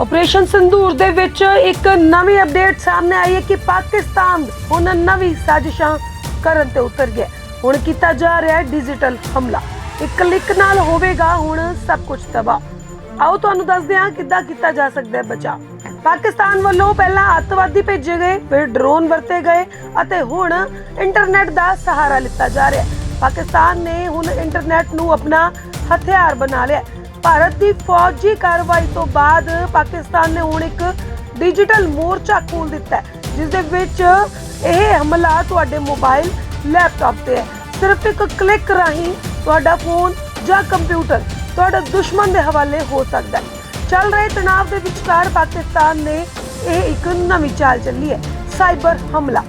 Operation sindoor ਦੇ ਵਿੱਚ ਇੱਕ ਨਵੀਂ ਅਪਡੇਟ ਸਾਹਮਣੇ ਆਈ ਹੈ ਕਿ ਪਾਕਿਸਤਾਨ ਹੁਣ ਨਵੀਂ ਸਾਜ਼ਿਸ਼ਾਂ ਕਰਨ ਤੇ ਉਤਰ ਗਿਆ ਹੁਣ ਕੀਤਾ ਜਾ ਰਿਹਾ ਹੈ ਡਿਜੀਟਲ ਹਮਲਾ। ਇੱਕ ਕਲਿੱਕ ਨਾਲ ਹੋਵੇਗਾ ਹੁਣ ਸਭ ਕੁਝ ਤਬਾਹ। ਆਓ ਤੁਹਾਨੂੰ ਦੱਸਦੇ ਹਾਂ ਕਿੱਦਾਂ ਕੀਤਾ ਜਾ ਸਕਦਾ ਹੈ ਬਚਾਅ। ਪਾਕਿਸਤਾਨ ਵੱਲੋਂ ਪਹਿਲਾਂ ਅੱਤਵਾਦੀ ਭੇਜੇ ਗਏ, ਫਿਰ ਡਰੋਨ ਵਰਤੇ ਗਏ ਅਤੇ ਹੁਣ ਇੰਟਰਨੈਟ ਦਾ ਸਹਾਰਾ ਲਿੱਤਾ ਜਾ ਰਿਹਾ ਹੈ। ਪਾਕਿਸਤਾਨ ਨੇ ਹੁਣ ਇੰਟਰਨੈਟ ਨੂੰ ਆਪਣਾ ਹਥਿਆਰ ਬਣਾ ਲਿਆ ਹੈ। ਭਾਰਤ ਦੀ ਫੌਜੀ ਕਾਰਵਾਈ ਤੋਂ ਬਾਅਦ ਪਾਕਿਸਤਾਨ ਨੇ ਹੁਣ ਇੱਕ ਡਿਜੀਟਲ ਮੋਰਚਾ ਖੋਲ ਦਿੱਤਾ ਜਿਸ ਦੇ ਵਿੱਚ ਇਹ ਹਮਲਾ ਤੁਹਾਡੇ ਮੋਬਾਈਲ, ਲੈਪਟਾਪ ਤੇ ਹੈ। ਸਿਰਫ ਇੱਕ ਕਲਿੱਕ ਰਾਹੀਂ ਤੁਹਾਡਾ ਫੋਨ ਜਾਂ ਕੰਪਿਊਟਰ ਤੁਹਾਡਾ ਦੁਸ਼ਮਣ ਦੇ ਹਵਾਲੇ ਹੋ ਸਕਦਾ ਹੈ। ਚੱਲ ਰਹੇ ਤਣਾਅ ਦੇ ਵਿਚਕਾਰ ਪਾਕਿਸਤਾਨ ਨੇ ਇਹ ਇੱਕ ਨਵੀਂ ਚਾਲ ਚੱਲੀ ਹੈ, ਸਾਈਬਰ ਹਮਲਾ।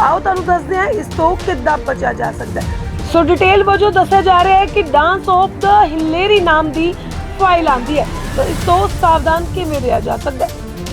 ਆਓ ਤੁਹਾਨੂੰ ਦੱਸਦੇ ਹਾਂ ਇਸ ਤੋਂ ਕਿੱਦਾਂ ਬਚਿਆ ਜਾ ਸਕਦਾ ਹੈ। ਸੋ ਡਿਟੇਲ ਵਜੋਂ ਦੱਸਿਆ ਜਾ ਰਿਹਾ ਹੈ ਕਿ ਡਾਂਸ ਆਫ ਦਾ ਹਿਲੇਰੀ ਨਾਮ ਦੀ ਫਾਈਲ ਆਂਦੀ ਹੈ। ਤਾਂ ਇਸ ਤੋਂ ਸਾਵਧਾਨ ਕਿਵੇਂ ਰਿਹਾ ਜਾ ਸਕਦਾ ਹੈ?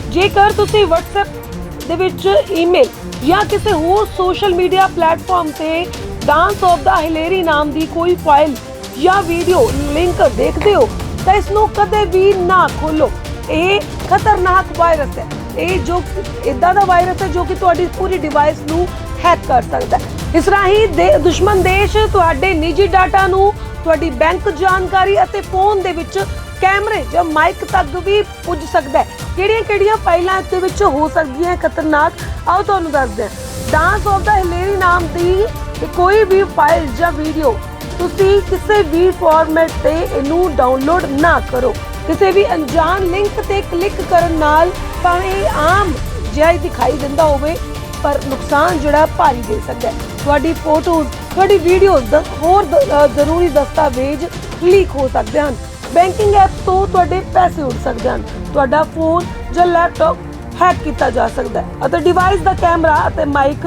ਜੇਕਰ ਤੁਸੀਂ WhatsApp ਦੇ ਵਿੱਚ ਈਮੇਲ ਜਾਂ ਕਿਸੇ ਹੋਰ ਸੋਸ਼ਲ ਮੀਡੀਆ ਪਲੇਟਫਾਰਮ ਤੇ ਡਾਂਸ ਆਫ ਦਾ ਹਿਲੇਰੀ ਨਾਮ ਦੀ ਕੋਈ ਫਾਈਲ ਜਾਂ ਵੀਡੀਓ ਲਿੰਕ ਦੇਖਦੇ ਹੋ, ਤਾਂ ਇਸ ਨੂੰ ਕਦੇ ਵੀ ਨਾ ਖੋਲੋ ਇਹ ਖਤਰਨਾਕ ਵਾਇਰਸ ਹੈ। ਇਹ ਜੋ, ਇਦਾਂ ਦਾ ਵਾਇਰਸ ਹੈ ਜੋ ਕਿ ਤੁਹਾਡੀ ਪੂਰੀ ਡਿਵਾਈਸ ਨੂੰ ਹੈਕ ਕਰ ਸਕਦਾ ਹੈ। ਇਸ ਰਾਹੀਂ ਦੇ ਦੁਸ਼ਮਣ ਦੇਸ਼ ਤੁਹਾਡੇ ਨਿੱਜੀ ਡਾਟਾ ਨੂੰ, ਤੁਹਾਡੀ ਬੈਂਕ ਜਾਣਕਾਰੀ ਅਤੇ ਫੋਨ ਦੇ ਵਿੱਚ ਕੈਮਰੇ ਜਾਂ ਮਾਈਕ ਤੱਕ ਵੀ ਪੁੱਜ ਸਕਦਾ ਹੈ। ਕਿਹੜੀਆਂ-ਕਿਹੜੀਆਂ ਫਾਈਲਾਂ ਇਸ ਦੇ ਵਿੱਚ ਹੋ ਸਕਦੀਆਂ ਖਤਰਨਾਕ। ਆਓ ਤੁਹਾਨੂੰ ਦੱਸਦੇ ਹਾਂ। ਡਾਂਸ ਆਫ ਦਾ ਹਿਲੇਰੀ ਨਾਮ ਦੀ ਕੋਈ ਵੀ ਫਾਈਲ ਜਾਂ ਵੀਡੀਓ, ਤੁਸੀਂ ਕਿਸੇ ਵੀ ਫਾਰਮੈਟ ਤੇ ਇਹਨੂੰ ਡਾਊਨਲੋਡ ਨਾ ਕਰੋ। ਕਿਸੇ ਵੀ ਅਣਜਾਣ ਲਿੰਕ ਤੇ ਕਲਿੱਕ ਕਰਨ ਨਾਲ ਭਾਵੇਂ ਆਮ ਜਿਹਾ ਦਿਖਾਈ ਦਿੰਦਾ ਹੋਵੇ। ਪਰ ਨੁਕਸਾਨ ਜਿਹੜਾ ਭਾਰੀ ਦੇ ਸਕਦਾ ਹੈ। ਤੁਹਾਡੀ ਫੋਟੋਜ਼ ਤੁਹਾਡੀ ਵੀਡੀਓਜ਼ ਦਾ, ਹੋਰ ਜ਼ਰੂਰੀ ਦਸਤਾਵੇਜ਼ ਲੀਕ ਹੋ ਸਕਦੇ ਹਨ। ਬੈਂਕਿੰਗ ਐਪਸ ਤੋਂ ਤੁਹਾਡੇ ਪੈਸੇ ਉੱਡ ਸਕਦੇ ਹਨ। ਤੁਹਾਡਾ ਫੋਨ ਜਾਂ ਲੈਪਟਾਪ ਹੈਕ ਕੀਤਾ ਜਾ ਸਕਦਾ ਹੈ ਅਤੇ ਡਿਵਾਈਸ ਦਾ ਕੈਮਰਾ ਅਤੇ ਮਾਈਕ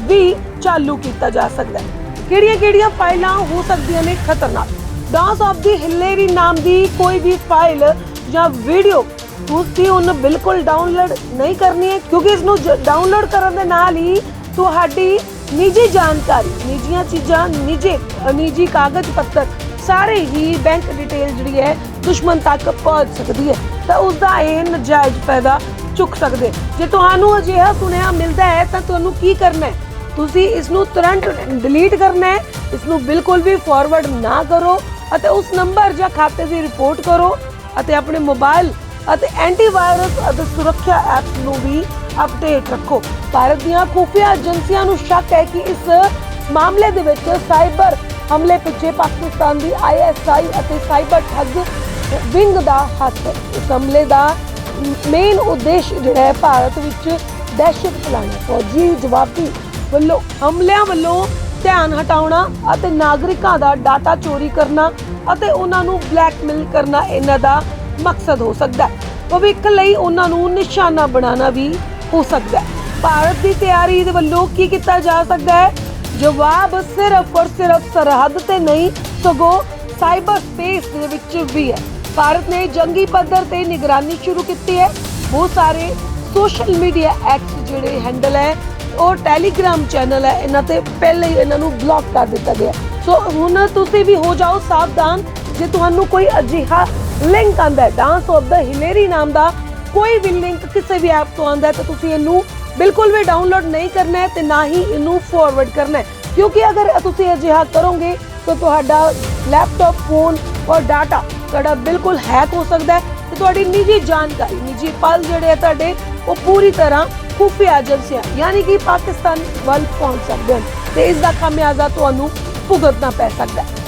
ਵੀ ਚਾਲੂ ਕੀਤਾ ਜਾ ਸਕਦਾ ਹੈ। ਕਿਹੜੀਆਂ-ਕਿਹੜੀਆਂ ਫਾਈਲਾਂ ਹੋ ਸਕਦੀਆਂ ਨੇ? ਖਤਰਨਾਕ। ਡਾਂਸ ਆਫ ਦੀ ਹਿਲੇਰੀ ਨਾਮ ਦੀ ਕੋਈ ਵੀ ਫਾਈਲ ਜਾਂ ਵੀਡੀਓ ਤੁਸੀਂ ਉਹਨੂੰ ਬਿਲਕੁਲ ਡਾਊਨਲੋਡ ਨਹੀਂ ਕਰਨੀ ਹੈ, ਕਿਉਂਕਿ ਇਸ ਨੂੰ ਡਾਊਨਲੋਡ ਕਰਨ ਦੇ ਨਾਲ ਹੀ ਤੁਹਾਡੀ ਨਿੱਜੀ ਜਾਣਕਾਰੀ, ਨਿੱਜੀਆਂ ਚੀਜ਼ਾਂ, ਨਿੱਜੀ ਨਿੱਜੀ ਕਾਗਜ਼ ਪੱਤਰ, ਸਾਰੇ ਹੀ ਬੈਂਕ ਡਿਟੇਲ ਜਿਹੜੀ ਹੈ ਦੁਸ਼ਮਣ ਤੱਕ ਪਹੁੰਚ ਸਕਦੀ ਹੈ। ਤਾਂ ਉਸ ਦਾ ਇਹ ਨਜਾਇਜ਼ ਫਾਇਦਾ ਚੁੱਕ ਸਕਦੇ। ਜੇ ਤੁਹਾਨੂੰ ਅਜਿਹਾ ਸੁਣਿਆ ਮਿਲਦਾ ਹੈ, ਤਾਂ ਤੁਹਾਨੂੰ ਕੀ ਕਰਨਾ ਹੈ? ਤੁਸੀਂ ਇਸ ਨੂੰ ਤੁਰੰਤ ਡਿਲੀਟ ਕਰਨਾ ਹੈ ਇਸ ਨੂੰ ਬਿਲਕੁਲ ਵੀ ਫਾਰਵਰਡ ਨਾ ਕਰੋ ਅਤੇ ਉਸ ਨੰਬਰ ਜਾਂ ਖਾਤੇ ਦੀ ਰਿਪੋਰਟ ਕਰੋ ਅਤੇ ਆਪਣੇ ਮੋਬਾਈਲ ਅਤੇ ਐਂਟੀਵਾਇਰਸ ਅਤੇ ਸੁਰੱਖਿਆ ਐਪਸ ਨੂੰ ਵੀ ਅਪਡੇਟ ਰੱਖੋ। ਭਾਰਤ ਦੀਆਂ ਖੁਫੀਆ ਏਜੰਸੀਆਂ ਨੂੰ ਸ਼ੱਕ ਹੈ ਕਿ ਇਸ ਮਾਮਲੇ ਦੇ ਵਿੱਚ ਸਾਈਬਰ ਹਮਲੇ ਪਿੱਛੇ ਪਾਕਿਸਤਾਨ ਦੀ ਆਈਐਸਆਈ ਅਤੇ ਸਾਈਬਰ ਠੱਗ ਵਿੰਗ ਦਾ ਹੱਥ ਇਸ ਹਮਲੇ ਦਾ ਮੇਨ ਉਦੇਸ਼ ਜਿਹੜਾ ਹੈ ਭਾਰਤ ਵਿੱਚ ਦਹਿਸ਼ਤ ਫੈਲਾਉਣਾ ਫੌਜੀ ਜਵਾਬੀ ਵੱਲੋਂ, ਹਮਲਿਆਂ ਵੱਲੋਂ ਧਿਆਨ ਹਟਾਉਣਾ ਅਤੇ ਨਾਗਰਿਕਾਂ ਦਾ ਡਾਟਾ ਚੋਰੀ ਕਰਨਾ ਅਤੇ ਉਹਨਾਂ ਨੂੰ ਬਲੈਕਮੇਲ ਕਰਨਾ, ਇਹਨਾਂ ਦਾ ਮਕਸਦ ਹੋ ਸਕਦਾ ਹੈ। ਭਵਿੱਖ ਲਈ ਉਹਨਾਂ ਨੂੰ ਨਿਸ਼ਾਨਾ ਬਣਾਉਣਾ ਵੀ ਹੋ ਸਕਦਾ ਹੈ। ਭਾਰਤ ਦੀ ਤਿਆਰੀ ਦੇ ਵੱਲੋਂ ਕੀ ਕੀਤਾ ਜਾ ਸਕਦਾ ਹੈ? ਜਵਾਬ ਸਿਰਫ ਔਰ ਸਿਰਫ ਸਰਹੱਦ ਤੇ ਨਹੀਂ, ਸਗੋਂ ਸਾਈਬਰ ਸਪੇਸ ਦੇ ਵਿੱਚ ਵੀ ਹੈ। ਭਾਰਤ ਨੇ ਜੰਗੀ ਪੱਧਰ ਤੇ ਨਿਗਰਾਨੀ ਸ਼ੁਰੂ ਕੀਤੀ ਹੈ। ਬਹੁਤ ਸਾਰੇ ਸੋਸ਼ਲ ਮੀਡੀਆ ਐਕਸ ਜਿਹੜੇ ਹੈਂਡਲ ਹੈ, ਉਹ ਟੈਲੀਗ੍ਰਾਮ ਚੈਨਲ ਹੈ, ਇਹਨਾਂ ਤੇ ਪਹਿਲੇ ਹੀ ਇਹਨਾਂ ਨੂੰ ਬਲੌਕ ਕਰ ਦਿੱਤਾ ਗਿਆ ਸੋ ਹੁਣ ਤੁਸੀਂ ਵੀ ਹੋ ਜਾਓ ਸਾਵਧਾਨ। ਜੇ ਤੁਹਾਨੂੰ ਕੋਈ ਅਜਿਹਾ ਲਿੰਕ ਆਂਦਾ ਹੈ। ਡਾਂਸ ਆਫ ਦਾ ਹਿਲੇਰੀ ਨਾਮ ਦਾ ਕੋਈ ਵੀ ਲਿੰਕ ਕਿਸੇ ਵੀ ਐਪ ਤੋਂ ਆਂਦਾ ਹੈ, ਤਾਂ ਤੁਸੀਂ ਇਹਨੂੰ ਬਿਲਕੁਲ ਵੀ ਡਾਊਨਲੋਡ ਨਹੀਂ ਕਰਨਾ ਹੈ ਤੇ ਨਾ ਹੀ ਇਹਨੂੰ ਫਾਰਵਰਡ ਕਰਨਾ ਹੈ। ਕਿਉਂਕਿ ਅਗਰ ਤੁਸੀਂ ਅਜਿਹਾ ਕਰੋਗੇ, ਤਾਂ ਤੁਹਾਡਾ ਲੈਪਟਾਪ ਫੋਨ ਔਰ ਡਾਟਾ ਤੁਹਾਡਾ ਬਿਲਕੁਲ ਹੈਕ ਹੋ ਸਕਦਾ ਹੈ ਤੇ ਤੁਹਾਡੀ ਨਿੱਜੀ ਜਾਣਕਾਰੀ, ਨਿੱਜੀ ਪਲ ਜਿਹੜੇ ਆ ਤੁਹਾਡੇ, ਉਹ ਪੂਰੀ ਤਰ੍ਹਾਂ ਖੁਫੀਆ ਏਜੰਸੀਆਂ ਯਾਨੀ ਕਿ ਪਾਕਿਸਤਾਨ ਵੱਲ ਪਹੁੰਚ ਸਕਦੇ ਹਨ ਤੇ ਇਸ ਦਾ ਖਾਮਿਆਜ਼ਾ ਤੁਹਾਨੂੰ ਭੁਗਤਣਾ ਪੈ ਸਕਦਾ ਹੈ।